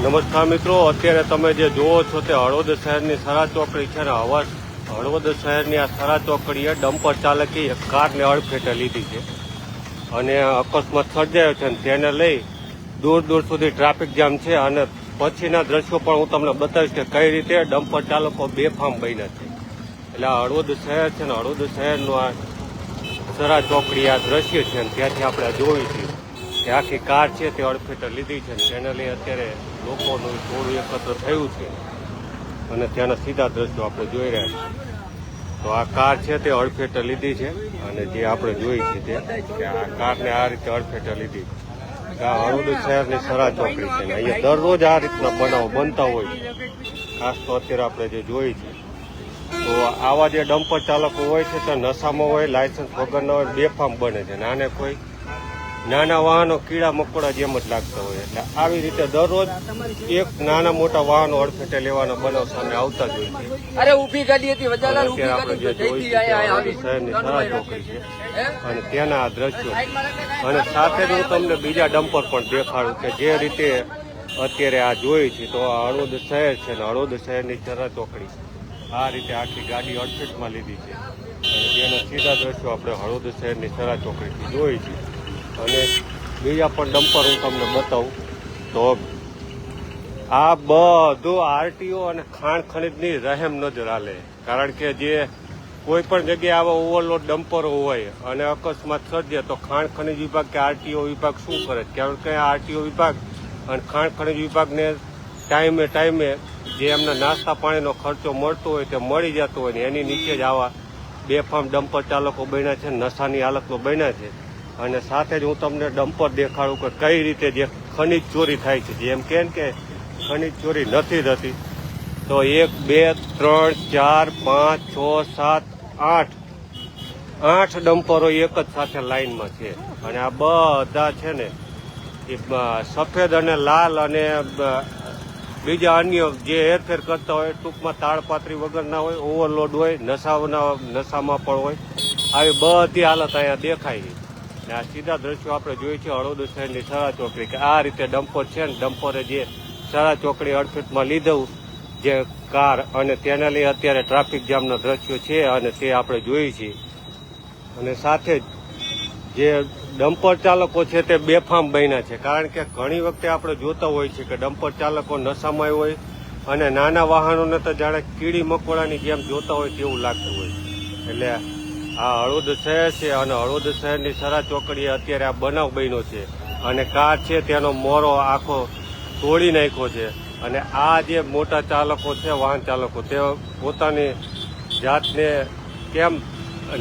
નમસ્કાર મિત્રો, અત્યારે તમે જે જુઓ છો તે હળવદ શહેરની સરા ચોકડી છે ને હવા હળવદ શહેરની આ સરા ચોકડીએ ડમ્પર ચાલકે એક કારને અડફેટે લીધી છે. અને અકસ્માત સર્જાયો છે તેને લઈ દૂર દૂર સુધી ટ્રાફિક જામ છે અને પછીના દ્રશ્યો પણ હું તમને બતાવીશ કે કઈ રીતે ડમ્પર ચાલકો બેફામ બન્યા છે. એટલે આ હળવદ શહેર છે ને હળવદ શહેરનું આ સરા ચોકડી આ દ્રશ્ય છે ત્યાંથી આપણે જોયું છે. કે આખી કાર છે તે અડફેટે લીધી છે અને અત્યારે લોકોનું ટોળું એકત્ર થયું છે. અને ત્યાંના સીધા દ્રશ્યો આપણે જોઈ રહ્યા છીએ. તો આ કાર છે તે અડફેટે લીધી છે અને જે આપણે જોઈ છે તે આ કારને આ રીતે અડફેટે લીધી આ હળવદ શહેરની સરા ચોકડી છે અહીંયા દરરોજ આ રીતના બનાવો બનતા હોય ખાસ તો અત્યારે આપણે જે જોઈ છે. તો આવા જે ડમ્પર ચાલકો હોય છે તે નશામાં હોય, લાયસન્સ વગરના હોય, બેફામ બને છે. અને આને કોઈ નાના વાહનો કીડા મકોડા જેમ જ લાગતા હોય. એટલે આવી રીતે દરરોજ એક નાના મોટા વાહનો અડફેટે લેવાનો બનાવ સામે આવતા જ હોય છે. અરે ઊભી ગાડી હતી આપણે જે જોઈ શહેરની સરા ચોકડી છે. અને ત્યાંના આ દ્રશ્યો અને સાથે જ હું તમને બીજા ડમ્પર પણ દેખાડું કે જે રીતે અત્યારે આ જોઈ છે તો આ હળવદ શહેર છે ને હળવદ શહેરની સરા ચોકડી આ રીતે આખી ગાડી અડફેટમાં લીધી છે. અને તેના સીધા દ્રશ્યો આપણે હળવદ શહેરની સરા ચોકડીથી જોઈ છે અને બીજા પણ ડમ્પર હું તમને બતાવું. તો આ બધું આરટીઓ અને ખાણ ખનીજની રહેમ નજર હાલે કારણ કે જે કોઈ પણ જગ્યાએ આવા ઓવરલોડ ડમ્પરો હોય અને અકસ્માત સર્જે તો ખાણ ખનીજ વિભાગ કે આરટીઓ વિભાગ શું કરે? કારણ કે આરટીઓ વિભાગ અને ખાણ ખનીજ વિભાગને ટાઈમે ટાઈમે જે એમના નાસ્તા પાણીનો ખર્ચો મળતો હોય તે મળી જતો હોય ને એની નીચે જ આવા બેફામ ડમ્પર ચાલકો બન્યા છે, નશાની હાલતમાં બન્યા છે. અને સાથે જ હું તમને ડમ્પર દેખાડું કે કઈ રીતે જે ખનીજ ચોરી થાય છે. જેમ કે કે ખનિજ ચોરી નથી થતી, તો એક, બે, ત્રણ, ચાર, પાંચ, છ, સાત, આઠ આઠ ડમ્પરો એક જ સાથે લાઈનમાં છે. અને આ બધા છે ને, એ સફેદ અને લાલ અને બીજા અન્ય જે હેરફેર કરતા હોય, ટૂંકમાં તાળપાત્રી વગરના હોય, ઓવરલોડ હોય નશાના નશામાં પણ હોય. આવી બધી હાલત અહીંયા દેખાય છે. ને આ સીધા દ્રશ્યો આપણે જોઈએ છીએ હળવદ શહેરની સરા ચોકડી કે આ રીતે ડમ્પર છે ને ડમ્પરે જે સરા ચોકડી અડફેટમાં લીધું જે કાર અને તેને લઈ અત્યારે ટ્રાફિક જામનો દ્રશ્યો છે અને તે આપણે જોઈએ છીએ. અને સાથે જ જે ડમ્પર ચાલકો છે તે બેફામ બન્યા છે. કારણ કે ઘણી વખતે આપણે જોતા હોય છે કે ડમ્પર ચાલકો નશામાં હોય અને નાના વાહનોને તો જાણે કીડી મકોડાની જેમ જોતા હોય તેવું લાગતું હોય એટલે આ હળવદ શહેર છે અને હળવદ શહેરની સરા ચોકડીએ અત્યારે આ બનાવ બન્યો છે. અને કાર છે, તેનો મોરો આખો તોડી નાખ્યો છે. અને આ જે મોટા ચાલકો છે, વાહન ચાલકો તે પોતાની જાતને કેમ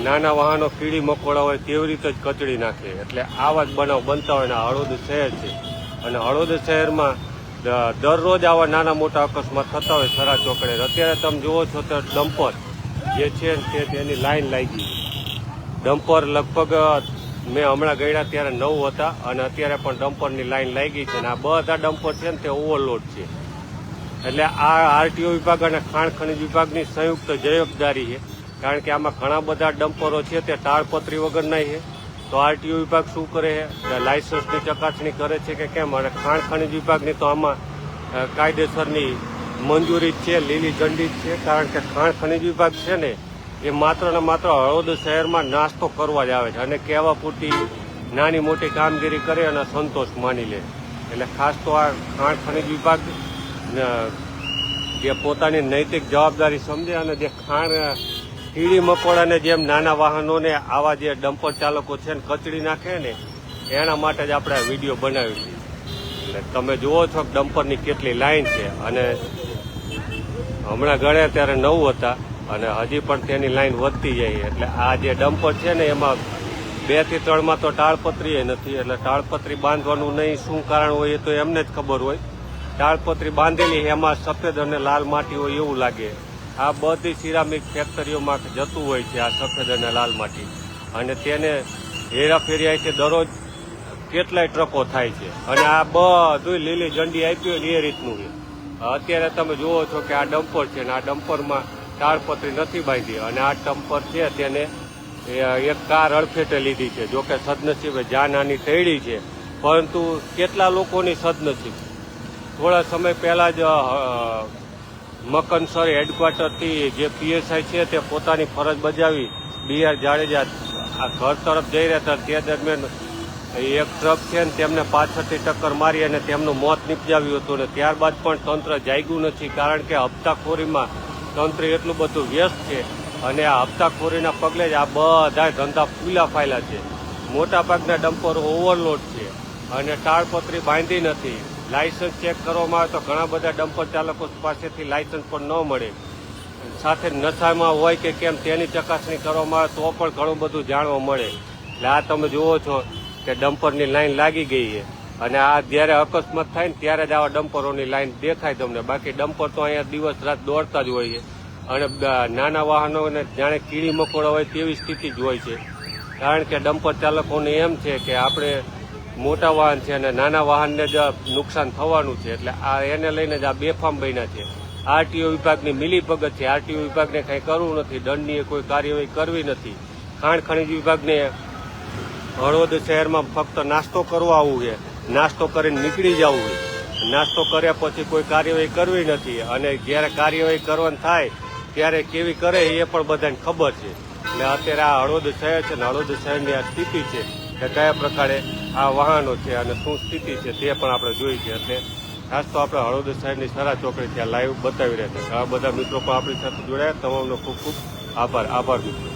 નાના વાહનો કીડી મકોડા હોય તેવી રીતે જ કચડી નાખે. એટલે આવા જ બનાવ બનતા હોય ને આ હળવદ શહેર છે. અને હળવદ શહેરમાં દરરોજ આવા નાના મોટા અકસ્માત થતા હોય સરા ચોકડે. અત્યારે તમે જુઓ છો તો ડમ્પર જે છે તે તેની લાઈન લાગી. ડમ્પર લગભગ મેં હમણાં ગયા ત્યારે નવ હતા અને અત્યારે પણ ડમ્પરની લાઈન લાગી છે અને આ બધા ડમ્પર છે ને તે ઓવરલોડ છે. એટલે આ આરટીઓ વિભાગ અને ખાણ ખનિજ વિભાગની સંયુક્ત જવાબદારી છે. કારણ કે આમાં ઘણા બધા ડમ્પરો છે તે તાળપત્રી વગરના છે. તો આરટીઓ વિભાગ શું કરે છે? લાયસન્સની ચકાસણી કરે છે કે કેમ? અને ખાણ ખનિજ વિભાગની તો આમાં કાયદેસરની મંજૂરી છે, લીલી ઝંડી છે. કારણ કે ખાણ ખનિજ વિભાગ છે ને એ માત્ર ને માત્ર હળવદ શહેરમાં નાસ્તો કરવા જ આવે છે અને કહેવા પૂરતી નાની મોટી કામગીરી કરે અને સંતોષ માની લે. એટલે ખાસ તો આ ખાણ ખનિજ વિભાગ જે પોતાની નૈતિક જવાબદારી સમજે અને જે ખાણ કીડી મકોડાને જેમ નાના વાહનોને આવા જે ડમ્પર ચાલકો છે ને કચડી નાખે ને, એના માટે જ આપણે આ વીડિયો બનાવ્યો છે. એટલે તમે જુઓ છો ડમ્પરની કેટલી લાઈન છે અને હમણાં ગણે ત્યારે નવ હતા. અને હજી પણ તેની લાઈન વધતી જાય એટલે આ જે ડમ્પર છે ને, એમાં બેથી ત્રણમાં તો ટાળપત્રી નથી. એટલે ટાળપત્રી બાંધવાનું નહીં. શું કારણ હોય એ તો એમને જ ખબર હોય. ટાળપત્રી બાંધેલી એમાં સફેદ અને લાલ માટી હોય એવું લાગે. આ બધી સિરામિક ફેક્ટરીઓમાં જતું હોય છે, આ સફેદ અને લાલ માટી. અને તેને હેરાફેરી અહીંથી દરરોજ કેટલાય ટ્રકો થાય છે. અને આ બધું લીલી ઝંડી આપી હોય એ રીતનું અત્યારે તમે જુઓ છો કે આ ડમ્પર છે ને, આ ડમ્પરમાં તાળપત્રી નથી બાંધી અને આ ટમ્પર છે તેને એક કાર અડફેટે લીધી છે. જોકે સદનસીબે જાનહાની ટળી છે, પરંતુ કેટલા લોકોની સદનસીબ? થોડા સમય પહેલાં જ મકનસર હેડક્વાર્ટરથી જે પીએસઆઈ છે તે પોતાની ફરજ બજાવી બિહાર જાડેજા આ ઘર તરફ જઈ રહ્યા હતા. તે દરમિયાન એક ટ્રક છે ને તેમને પાછળથી ટક્કર મારી અને તેમનું મોત નિપજાવ્યું હતું ને ત્યારબાદ પણ તંત્ર જાગ્યું નથી કારણ કે હપ્તાખોરીમાં તંત્ર એટલું બધું વ્યસ્ત છે અને આ હપ્તાખોરીના પગલે જ આ બધા ધંધા ફૂલા ફાયલા છે. મોટાભાગના ડમ્પરો ઓવરલોડ છે અને તાળપત્રી બાંધી નથી. લાયસન્સ ચેક કરવામાં આવે તો ઘણા બધા ડમ્પર ચાલકો પાસેથી લાયસન્સ પણ ન મળે. સાથે નશામાં હોય કે કેમ તેની ચકાસણી કરવામાં આવે તો પણ ઘણું બધું જાણવા મળે. એટલે આ તમે જુઓ છો કે ડમ્પરની લાઈન લાગી ગઈ છે. અને આ જ્યારે અકસ્માત થાય ને ત્યારે જ આવા ડમ્પરોની લાઈન દેખાય તમને. બાકી ડમ્પર તો અહીંયા દિવસ રાત દોડતા જ હોય છે. અને નાના વાહનોને જાણે કીડી મકોડા હોય તેવી સ્થિતિ જ હોય છે. કારણ કે ડમ્પર ચાલકોને એમ છે કે આપણે મોટા વાહન છે અને નાના વાહનને જ નુકસાન થવાનું છે. એટલે આ એને લઈને જ આ બેફામ બન્યા છે. આરટીઓ વિભાગની મિલીભગત છે. આરટીઓ વિભાગને કંઈ કરવું નથી. દંડનીય કોઈ કાર્યવાહી કરવી નથી. ખાણ ખનિજ વિભાગને હળવદ શહેરમાં ફક્ત નાસ્તો કરવા આવવું છે. નાસ્તો કરીને નીકળી જવું હોય. નાસ્તો કર્યા પછી કોઈ કાર્યવાહી કરવી નથી. અને જ્યારે કાર્યવાહી કરવાની થાય, ત્યારે કેવી કરે એ પણ બધાને ખબર છે. એટલે અત્યારે આ હળવદ શહેર છે ને હળવદ શહેરની આ સ્થિતિ છે કે કયા પ્રકારે આ વાહનો છે અને શું સ્થિતિ છે તે પણ આપણે જોઈ છે એટલે ખાસ તો આપણે હળવદ શહેરની સરા ચોકડી ત્યાં લાઈવ બતાવી રહ્યા છે. આ બધા મિત્રો પણ આપણી સાથે જોડાયા. તમામનો ખૂબ ખૂબ આભાર. આભાર મિત્રો.